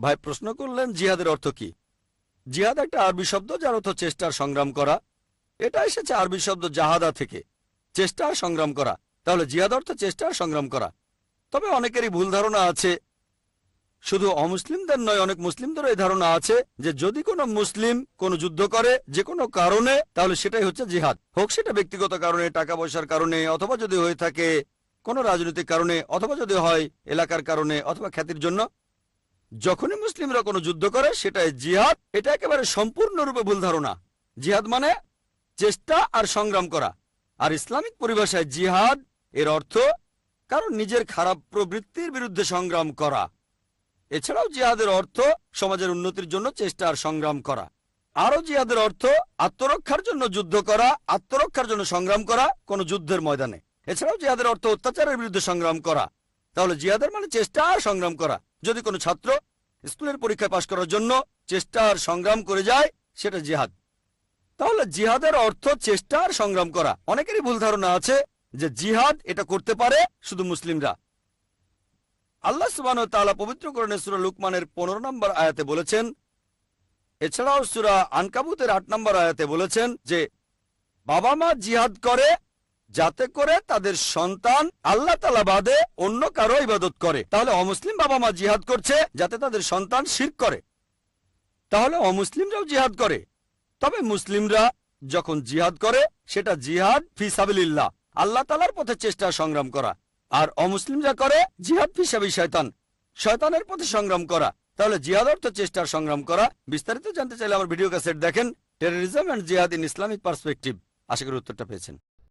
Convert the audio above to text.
ভাই, প্রশ্ন করলেন, জিহাদের অর্থ কি? জিহাদ একটা আরবি শব্দ যার অর্থ চেষ্টার সংগ্রাম করা। এটা এসেছে আরবি শব্দ জাহাদা থেকে। চেষ্টা সংগ্রাম করা। তাহলে জিহাদ অর্থ চেষ্টা সংগ্রাম করা। তবে অনেকেরই ভুল ধারণা আছে। শুধু অমুসলিমদের নয়, অনেক মুসলিমদেরও এই ধারণা আছে যে যদি কোনো মুসলিম কোনো যুদ্ধ করে যে কোনো কারণে, তাহলে সেটাই হচ্ছে জিহাদ। হোক সেটা ব্যক্তিগত কারণে, টাকা পয়সার কারণে, অথবা যদি হয়ে থাকে কোনো রাজনৈতিক কারণে, অথবা যদি হয় এলাকার কারণে, অথবা খ্যাতির জন্য যখনই মুসলিমরা কোনো যুদ্ধ করে, সেটাই জিহাদ। এটা একেবারে সম্পূর্ণরূপে ভুল ধারণা। জিহাদ মানে চেষ্টা আর সংগ্রাম করা। আর ইসলামিক পরিভাষায় জিহাদ এর অর্থ কারণ নিজের খারাপ প্রবৃত্তির বিরুদ্ধে সংগ্রাম করা। এছাড়াও জিহাদের অর্থ সমাজের উন্নতির জন্য চেষ্টা আর সংগ্রাম করা। আরও জিহাদের অর্থ আত্মরক্ষার জন্য যুদ্ধ করা, আত্মরক্ষার জন্য সংগ্রাম করা কোনো যুদ্ধের ময়দানে। এছাড়াও জিহাদের অর্থ অত্যাচারের বিরুদ্ধে সংগ্রাম করা। তাহলে জিহাদের মানে চেষ্টা আর সংগ্রাম করা। যদি কোনো ছাত্র স্কুলের পরীক্ষায় পাশ করার জন্য চেষ্টা আর সংগ্রাম করে যায়, সেটা জিহাদ। তাহলে জিহাদের অর্থ চেষ্টা আর সংগ্রাম করা। অনেকেরই ভুল ধারণা আছে যে জিহাদ এটা করতে পারে শুধু মুসলিমরা। আল্লাহ সুবান তাআলা পবিত্র করণে সুরা লুকমানের পনেরো নম্বর আয়াতে বলেছেন, এছাড়াও সুরা আনকাবুতের আট নম্বর আয়াতে বলেছেন যে বাবা মা জিহাদ করে যাতে করে তাদের সন্তান আল্লাহ তালা বাদে অন্য কারও ইবাদত করে। তাহলে অমুসলিম বাবা মা জিহাদ করছে যাতে তাদের সন্তান শির করে। তাহলে অমুসলিমরাও জিহাদ করে। তবে মুসলিমরা যখন জিহাদ করে, সেটা জিহাদ ফিসাবিল্লাহ আল্লাহ তালার পথে চেষ্টা সংগ্রাম করা। আর অমুসলিমরা করে জিহাদ ফিসাবি শয়তান, শয়তানের পথে সংগ্রাম করা। তাহলে জিহাদ অর্থ চেষ্টার সংগ্রাম করা। বিস্তারিত জানতে চাইলে আমার ভিডিও ক্যাসেট দেখেন terrorism and jihad in Islamic perspective আশা করি উত্তরটা পেয়েছেন।